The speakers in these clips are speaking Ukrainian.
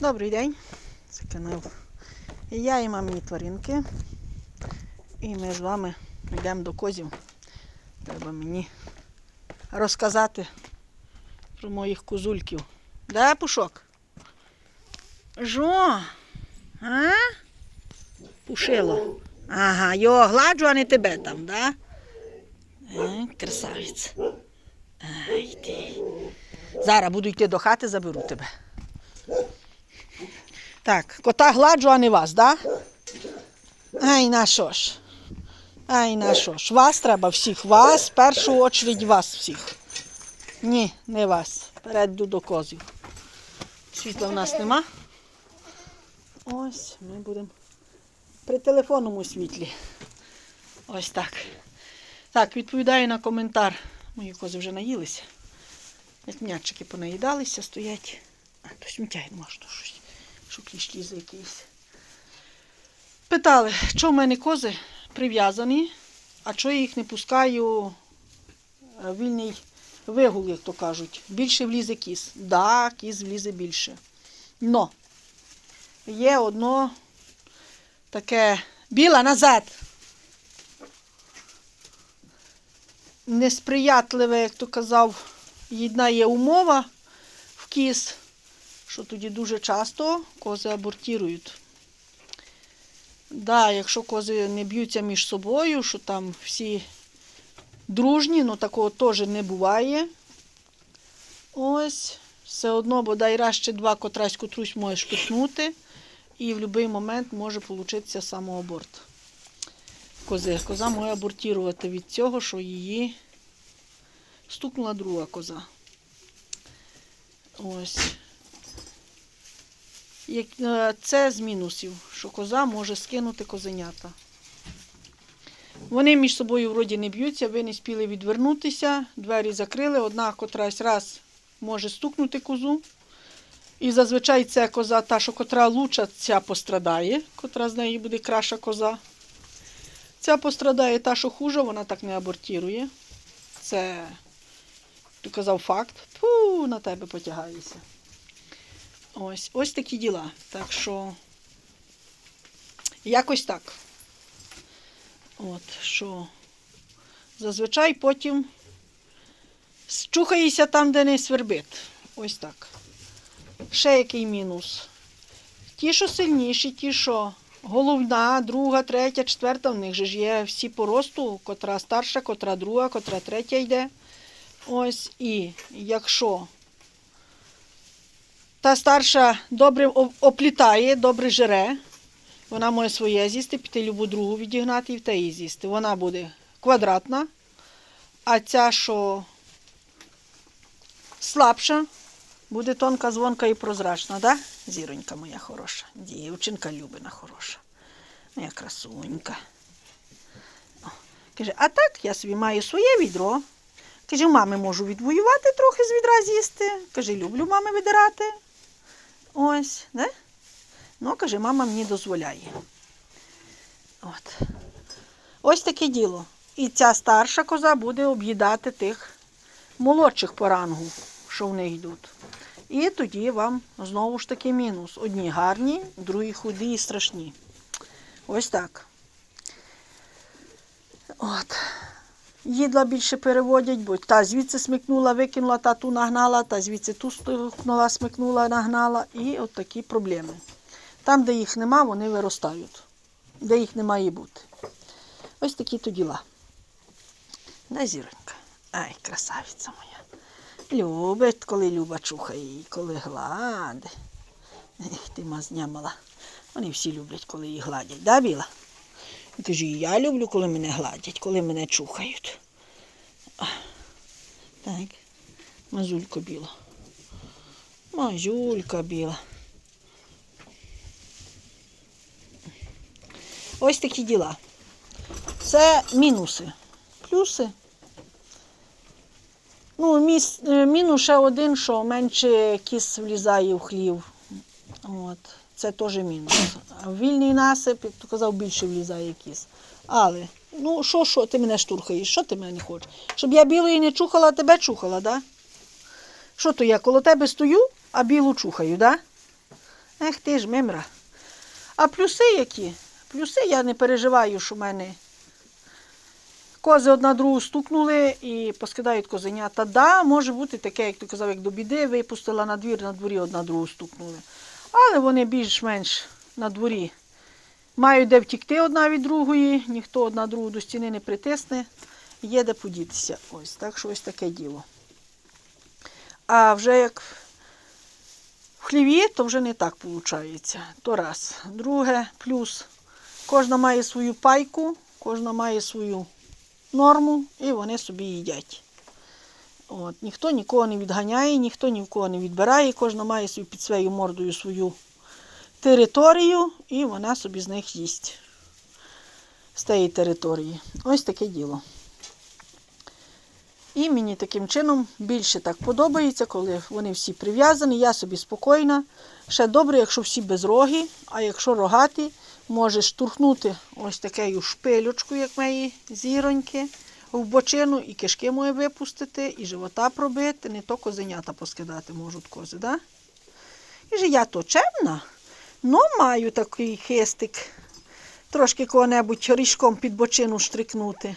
Добрий день. Це канал. Я і мамі тваринки. І ми з вами йдемо до козів. Треба мені розказати про моїх козульків. Де пушок? Жо? А? Пушило. Ага, його гладжу, а не тебе там, да? Е, красавець. Ай ти. Зараз буду йти до хати, заберу тебе. Так, кота гладжу, а не вас, да? Ай, на що ж? Ай, на що ж? Вас треба всіх. Вас, в першу очередь вас всіх. Ні, не вас. Вперед йду до козів. Світла в нас нема. Ось, ми будемо при телефонному світлі. Ось так. Так, відповідаю на коментар. Мої кози вже наїлися. Як м'ячики понаїдалися, стоять. А, то сміття може то щось. Що кліщі за якийсь. Питали, що в мене кози прив'язані, а чого я їх не пускаю е, вільний вигул, як то кажуть. Більше влізе кіз. Да, кіз влізе більше. Но є одно таке біла назад. Несприятливе, як то казав, одна є умова в кіз, що тоді дуже часто кози абортірують. Да, якщо кози не б'ються між собою, що там всі дружні, ну такого теж не буває. Ось, все одно, бодай раз чи два котрась котрусь можеш пихнути, і в будь-який момент може получитися самоаборт. Кози. Коза може абортувати від цього, що її стукнула друга коза. Ось. Е, Це з мінусів, що коза може скинути козенята. Вони між собою вроді не б'ються, ви не спіли відвернутися, двері закрили, одна котрась раз може стукнути козу. І зазвичай це коза, та, що котра луча, ця пострадає, котра з неї буде краща коза. Ця пострадає та, що хуже, вона так не абортірує. Це, ти казав, факт. Фу, на тебе потягаюся. Ось, ось такі діла. Так що якось так. От, що зазвичай потім чухаєшся там, де не свербить. Ось так. Ще який мінус. Ті, що сильніші, ті, що головна, друга, третя, четверта, в них же ж є всі по росту, котра старша, котра друга, котра третя йде. Ось і якщо та старша добре оплітає, добре жере. Вона може своє з'їсти, піти любу другу відігнати і в те з'їсти. Вона буде квадратна, а ця, що слабша, буде тонка, звонка і прозрачна, да? Зіронька моя хороша. Дівчинка любина хороша. Моя красунька. О, Каже, а так я собі маю своє відро. Каже, мами можу відвоювати трохи з відра з'їсти. Каже, люблю мами видирати. Ось, не? Ну, каже, мама мені дозволяє. От. Ось таке діло. І ця старша коза буде об'їдати тих молодших по рангу, що в них йдуть. І тоді вам знову ж таки мінус. Одні гарні, другі худі і страшні. Ось так. От. Їдла більше переводять, бо та звідси смикнула, викинула, та ту нагнала, та звідси ту стукнула, смикнула, нагнала. І от такі проблеми. Там, де їх нема, вони виростають. Де їх не має бути. Ось такі то діла. Да, зіронька. Ай, красавиця моя. Любить, коли Люба чухає коли гладить. Ех, ти мазня мала. Вони всі люблять, коли її гладять, да, Біла? Кажу, я люблю, коли мене гладять, коли мене чухають. Так, мазулька біла. Мазюлька біла. Ось такі діла. Це мінуси. Плюси. Ну, міс, е, мінус ще один, що менше кіс влізає в хлів. От. Це теж мінус. А вільний насип, як то казав, більше влізає кіс. Але, ну що, що, ти мене штурхаєш? Що ти мене хочеш? Щоб я білої не чухала, а тебе чухала, да? Що то я коло тебе стою, а білу чухаю, да? Ех ти ж, мимра. А плюси які? Плюси я не переживаю, що в мене кози одна другу стукнули і поскидають козенята. Да, може бути таке, як ти казав, як до біди, випустила на двір, на дворі одна другу стукнули. Але вони більш-менш на дворі мають де втікти одна від другої, ніхто одна другу до стіни не притисне, є де подітися. Ось так що ось таке діло. А вже як в хліві, то вже не так виходить. То раз. Друге, плюс кожна має свою пайку, кожна має свою норму, і вони собі їдять. От, ніхто нікого не відганяє, ніхто ні в кого не відбирає, кожна має свою під своєю мордою свою територію, і вона собі з них їсть з тієї території. Ось таке діло. І мені таким чином більше так подобається, коли вони всі прив'язані, я собі спокійна. Ще добре, якщо всі без роги, а якщо рогаті, можеш штурхнути ось такою шпилючкою, як мої зіроньки, в бочину, і кишки мої випустити, і живота пробити, не то козенята поскидати можуть кози. Да? І же я то чемна, но маю такий хистик, трошки кого-небудь ріжком під бочину штрикнути.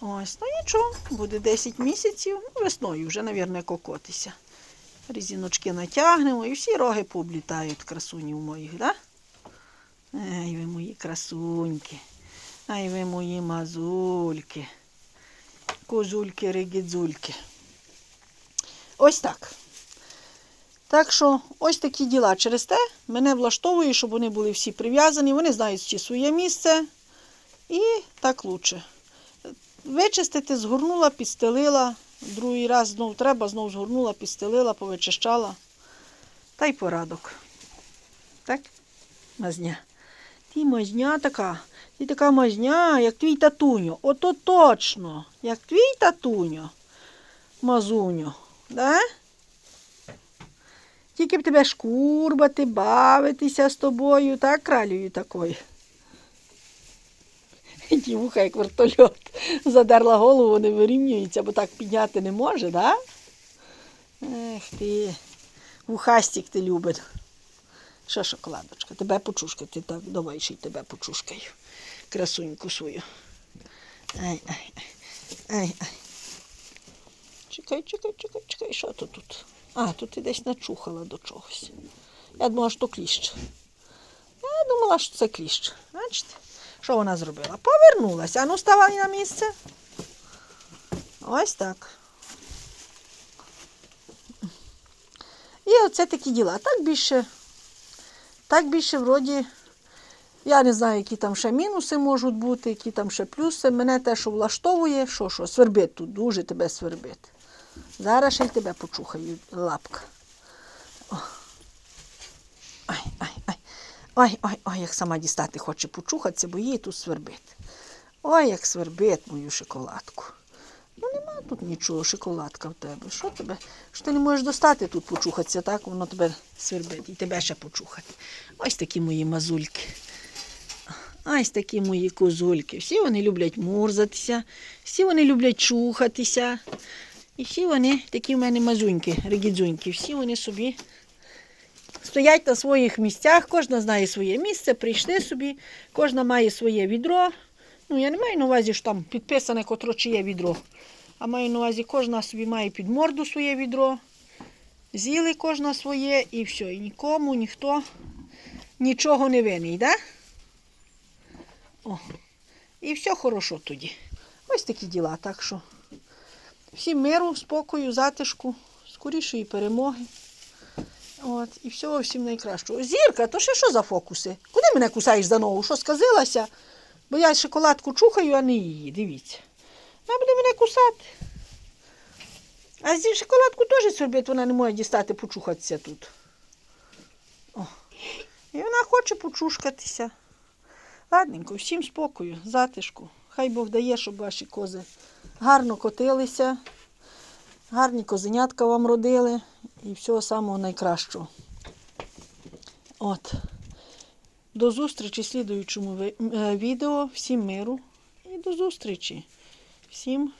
Ось, ну нічого, буде 10 місяців, ну, весною вже, мабуть, кокотися. Різіночки натягнемо і всі роги пооблітають красунів моїх, да? Ай, ви мої красуньки. Ай, ви мої мазульки. Козульки, ригідзульки. Ось так. Так що ось такі діла. Через те мене влаштовує, щоб вони були всі прив'язані, вони знають всі своє місце. І так лучше. Вичистити, згорнула, підстелила. Другий раз знов треба, знов згорнула, підстелила, повичищала. Та й порадок. Так? Мазня. Ти мазня така, ти така мазня, як твій татуньо. Ото точно, як твій татуньо. Мазуньо. Да? Тільки б тебе шкурбати, бавитися з тобою, так, кралюю такою. Дівуха, як вертольот, задерла голову, не вирівнюється, бо так підняти не може, да? Ех ти, вухастик ти любить. Що шоколадочка, тебе почушкати, так, давай ще й тебе почушкаю. Красуньку свою. Ай, ай, ай, ай, ай. Чекай, чекай, чекай, чекай, що то тут? А, тут ти десь начухала до чогось. Я думала, що то кліщ. Я думала, що це кліщ. Бачите? Що вона зробила? Повернулася. А ну ставай на місце. Ось так. І оце такі діла. Так більше, так більше вроді, я не знаю, які там ще мінуси можуть бути, які там ще плюси. Мене те, що влаштовує, що, що, свербить тут, дуже тебе свербить. Зараз ще й тебе почухаю, лапка. Ай. Ой, як сама дістати хоче почухатися, бо її тут свербить. Ой, як свербить мою шоколадку. Ну нема тут нічого, шоколадка в тебе. Що тебе? Що ти не можеш достати тут почухатися, так? Воно тебе свербить і тебе ще почухати. Ось такі мої мазульки. Ось такі мої козульки. Всі вони люблять мурзатися, всі вони люблять чухатися. І всі вони такі в мене мазуньки, регідзуньки. Всі вони собі стоять на своїх місцях, кожна знає своє місце, прийшли собі, кожна має своє відро. Ну, я не маю на увазі, що там підписане котро чиє відро. А маю на увазі, кожна собі має під морду своє відро. З'їли кожна своє і все. І нікому ніхто нічого не винний, да? О. І все хорошо тоді. Ось такі діла. Так що всім миру, спокою, затишку, скорішої перемоги. От, і всього всім найкращого. Зірка, то ще що за фокуси? Куди мене кусаєш за ногу? Що сказилася? Бо я шоколадку чухаю, а не її. Дивіться. Вона буде мене кусати. А зі шоколадку теж сорбить, вона не може дістати почухатися тут. О. І вона хоче почушкатися. Ладненько, всім спокою, затишку. Хай Бог дає, щоб ваші кози гарно котилися, гарні козенятка вам родили і всього самого найкращого. От. До зустрічі в слідуючому е, відео. Всім миру і до зустрічі. Всім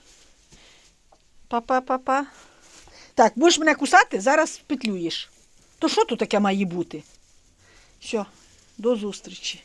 па-па-па-па. Так, будеш мене кусати, зараз петлюєш. То що тут таке має бути? Все, до зустрічі.